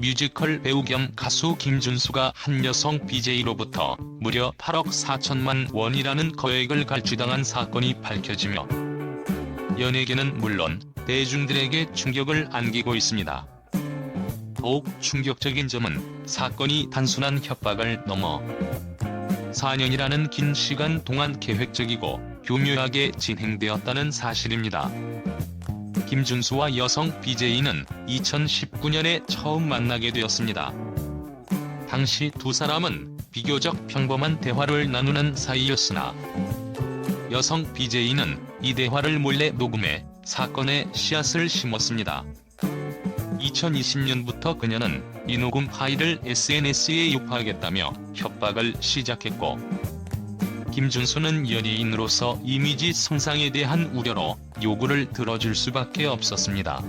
뮤지컬 배우 겸 가수 김준수가 한 여성 BJ로부터 무려 8억 4천만 원이라는 거액을 갈취당한 사건이 밝혀지며 연예계는 물론 대중들에게 충격을 안기고 있습니다. 더욱 충격적인 점은 사건이 단순한 협박을 넘어 4년이라는 긴 시간 동안 계획적이고 교묘하게 진행되었다는 사실입니다. 김준수와 여성 BJ는 2019년에 처음 만나게 되었습니다. 당시 두 사람은 비교적 평범한 대화를 나누는 사이였으나 여성 BJ는 이 대화를 몰래 녹음해 사건의 씨앗을 심었습니다. 2020년부터 그녀는 이 녹음 파일을 SNS에 유포하겠다며 협박을 시작했고 김준수는 연예인으로서 이미지 손상에 대한 우려로 요구를 들어줄 수밖에 없었습니다.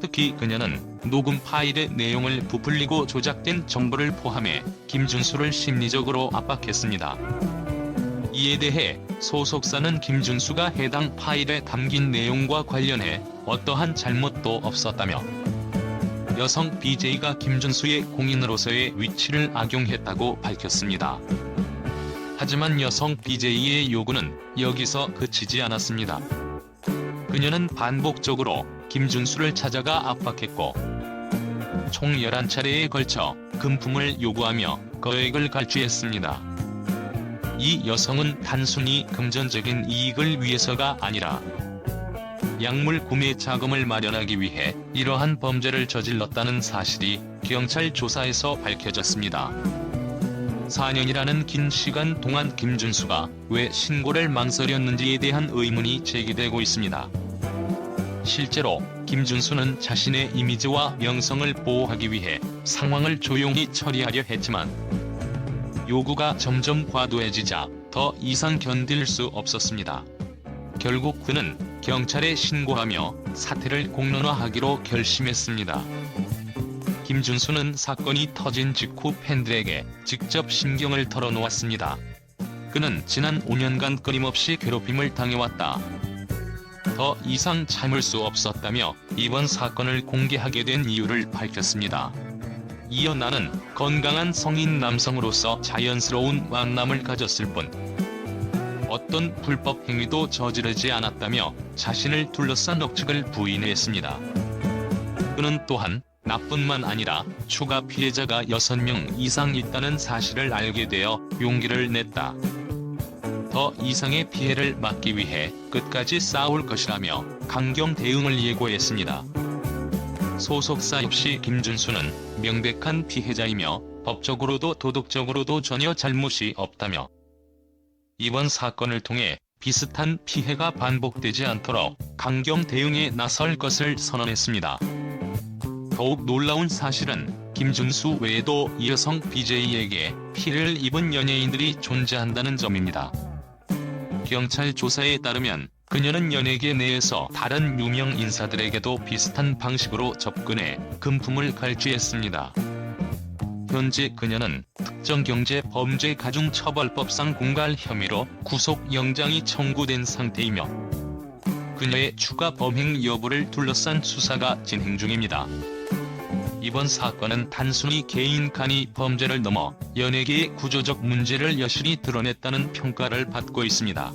특히 그녀는 녹음 파일의 내용을 부풀리고 조작된 정보를 포함해 김준수를 심리적으로 압박했습니다. 이에 대해 소속사는 김준수가 해당 파일에 담긴 내용과 관련해 어떠한 잘못도 없었다며 여성 BJ가 김준수의 공인으로서의 위치를 악용했다고 밝혔습니다. 하지만 여성 BJ의 요구는 여기서 그치지 않았습니다. 그녀는 반복적으로 김준수를 찾아가 압박했고 총 11차례에 걸쳐 금품을 요구하며 거액을 갈취했습니다. 이 여성은 단순히 금전적인 이익을 위해서가 아니라 약물 구매 자금을 마련하기 위해 이러한 범죄를 저질렀다는 사실이 경찰 조사에서 밝혀졌습니다. 4년이라는 긴 시간 동안 김준수가 왜 신고를 망설였는지에 대한 의문이 제기되고 있습니다. 실제로 김준수는 자신의 이미지와 명성을 보호하기 위해 상황을 조용히 처리하려 했지만 요구가 점점 과도해지자 더 이상 견딜 수 없었습니다. 결국 그는 경찰에 신고하며 사태를 공론화하기로 결심했습니다. 김준수는 사건이 터진 직후 팬들에게 직접 신경을 털어놓았습니다. 그는 지난 5년간 끊임없이 괴롭힘을 당해왔다. 더 이상 참을 수 없었다며 이번 사건을 공개하게 된 이유를 밝혔습니다. 이어 나는 건강한 성인 남성으로서 자연스러운 만남을 가졌을 뿐 어떤 불법 행위도 저지르지 않았다며 자신을 둘러싼 억측을 부인했습니다. 그는 또한 나뿐만 아니라 추가 피해자가 6명 이상 있다는 사실을 알게 되어 용기를 냈다. 더 이상의 피해를 막기 위해 끝까지 싸울 것이라며 강경 대응을 예고했습니다. 소속사 역시 김준수는 명백한 피해자이며 법적으로도 도덕적으로도 전혀 잘못이 없다며 이번 사건을 통해 비슷한 피해가 반복되지 않도록 강경 대응에 나설 것을 선언했습니다. 더욱 놀라운 사실은 김준수 외에도 이 여성 BJ에게 피해를 입은 연예인들이 존재한다는 점입니다. 경찰 조사에 따르면 그녀는 연예계 내에서 다른 유명 인사들에게도 비슷한 방식으로 접근해 금품을 갈취했습니다. 현재 그녀는 특정 경제 범죄 가중처벌법상 공갈 혐의로 구속영장이 청구된 상태이며 그녀의 추가 범행 여부를 둘러싼 수사가 진행 중입니다. 이번 사건은 단순히 개인 간이 범죄를 넘어 연예계의 구조적 문제를 여실히 드러냈다는 평가를 받고 있습니다.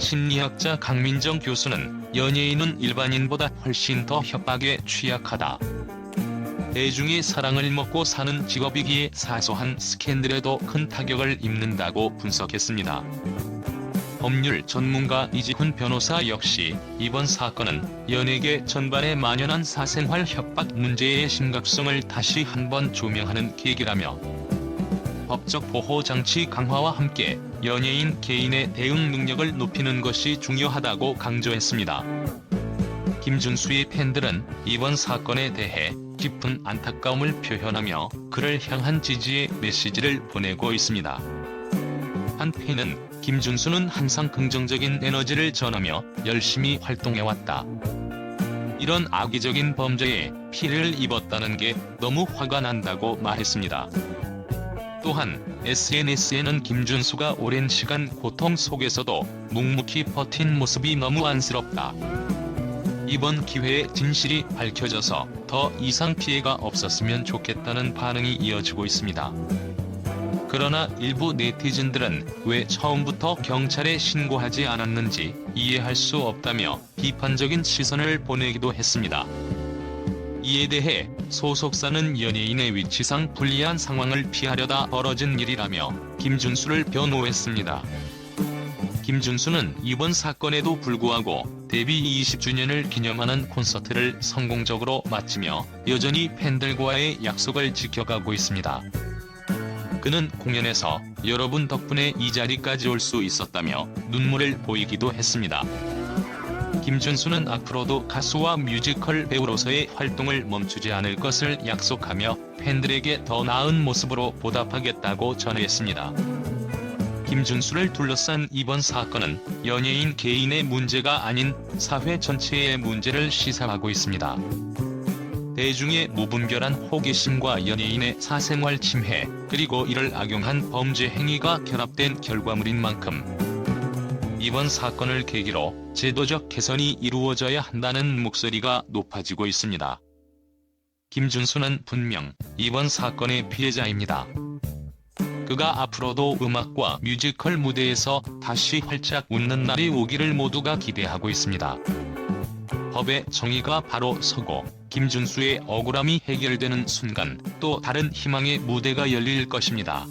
심리학자 강민정 교수는 연예인은 일반인보다 훨씬 더 협박에 취약하다. 대중의 사랑을 먹고 사는 직업이기에 사소한 스캔들에도 큰 타격을 입는다고 분석했습니다. 법률 전문가 이지훈 변호사 역시 이번 사건은 연예계 전반에 만연한 사생활 협박 문제의 심각성을 다시 한번 조명하는 계기라며 법적 보호 장치 강화와 함께 연예인 개인의 대응 능력을 높이는 것이 중요하다고 강조했습니다. 김준수의 팬들은 이번 사건에 대해 깊은 안타까움을 표현하며 그를 향한 지지의 메시지를 보내고 있습니다. 한 팬은 김준수는 항상 긍정적인 에너지를 전하며 열심히 활동해왔다. 이런 악의적인 범죄에 피해를 입었다는 게 너무 화가 난다고 말했습니다. 또한 SNS에는 김준수가 오랜 시간 고통 속에서도 묵묵히 버틴 모습이 너무 안쓰럽다. 이번 기회에 진실이 밝혀져서 더 이상 피해가 없었으면 좋겠다는 반응이 이어지고 있습니다. 그러나 일부 네티즌들은 왜 처음부터 경찰에 신고하지 않았는지 이해할 수 없다며 비판적인 시선을 보내기도 했습니다. 이에 대해 소속사는 연예인의 위치상 불리한 상황을 피하려다 벌어진 일이라며 김준수를 변호했습니다. 김준수는 이번 사건에도 불구하고 데뷔 20주년을 기념하는 콘서트를 성공적으로 마치며 여전히 팬들과의 약속을 지켜가고 있습니다. 그는 공연에서 여러분 덕분에 이 자리까지 올 수 있었다며 눈물을 보이기도 했습니다. 김준수는 앞으로도 가수와 뮤지컬 배우로서의 활동을 멈추지 않을 것을 약속하며 팬들에게 더 나은 모습으로 보답하겠다고 전했습니다. 김준수를 둘러싼 이번 사건은 연예인 개인의 문제가 아닌 사회 전체의 문제를 시사하고 있습니다. 대중의 무분별한 호기심과 연예인의 사생활 침해, 그리고 이를 악용한 범죄 행위가 결합된 결과물인 만큼 이번 사건을 계기로 제도적 개선이 이루어져야 한다는 목소리가 높아지고 있습니다. 김준수는 분명 이번 사건의 피해자입니다. 그가 앞으로도 음악과 뮤지컬 무대에서 다시 활짝 웃는 날이 오기를 모두가 기대하고 있습니다. 법의 정의가 바로 서고 김준수의 억울함이 해결되는 순간 또 다른 희망의 무대가 열릴 것입니다.